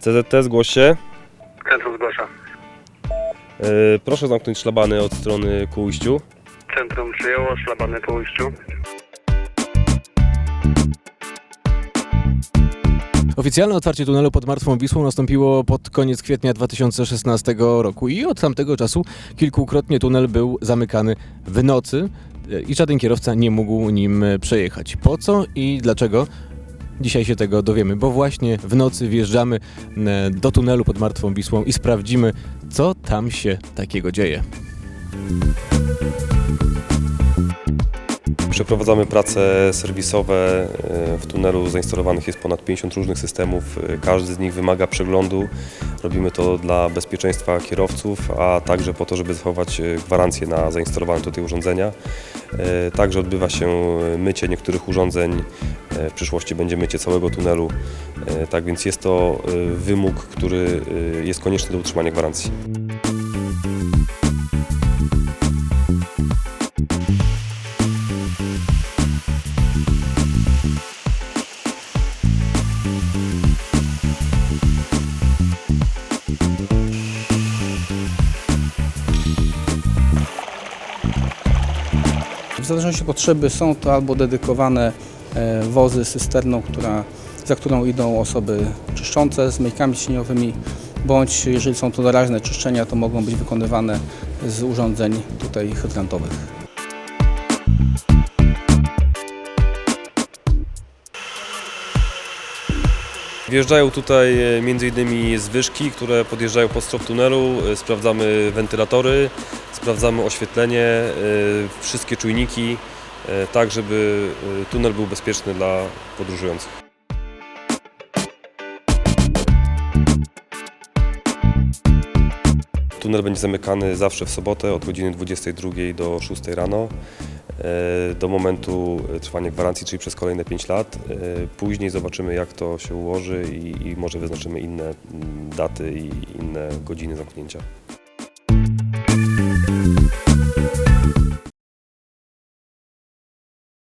CZT, zgłoś się. Centrum zgłasza. E, Proszę zamknąć szlabany od strony ku ujściu. Centrum przyjęło, szlabany po ujściu. Oficjalne otwarcie tunelu pod Martwą Wisłą nastąpiło pod koniec kwietnia 2016 roku i od tamtego czasu kilkukrotnie tunel był zamykany w nocy e, i żaden kierowca nie mógł nim przejechać. Po co i dlaczego? Dzisiaj się tego dowiemy, bo właśnie w nocy wjeżdżamy e, do tunelu pod Martwą Wisłą i sprawdzimy, co tam się takiego dzieje. Przeprowadzamy prace serwisowe. E, W tunelu zainstalowanych jest ponad 50 różnych systemów. E, Każdy z nich wymaga przeglądu. Robimy to dla bezpieczeństwa kierowców, a także po to, żeby zachować e, gwarancję na zainstalowane tutaj urządzenia. E, Także odbywa się mycie niektórych urządzeń. E, W przyszłości będzie mycie całego tunelu. E, Tak więc jest to e, wymóg, który e, jest konieczny do utrzymania gwarancji. Zależności od potrzeby są to albo dedykowane e, wozy z cysterną, która, za którą idą osoby czyszczące z myjkami cieniowymi, bądź jeżeli są to doraźne czyszczenia, to mogą być wykonywane z urządzeń tutaj hydrantowych. Wjeżdżają tutaj e, m.in. zwyżki, które podjeżdżają pod strop tunelu. E, Sprawdzamy wentylatory, sprawdzamy oświetlenie, e, wszystkie czujniki, e, tak żeby e, tunel był bezpieczny dla podróżujących. Tunel będzie zamykany zawsze w sobotę od godziny 22 do 6 rano do momentu trwania gwarancji, czyli przez kolejne 5 lat. Później zobaczymy jak to się ułoży i, i może wyznaczymy inne mm, daty i inne godziny zamknięcia.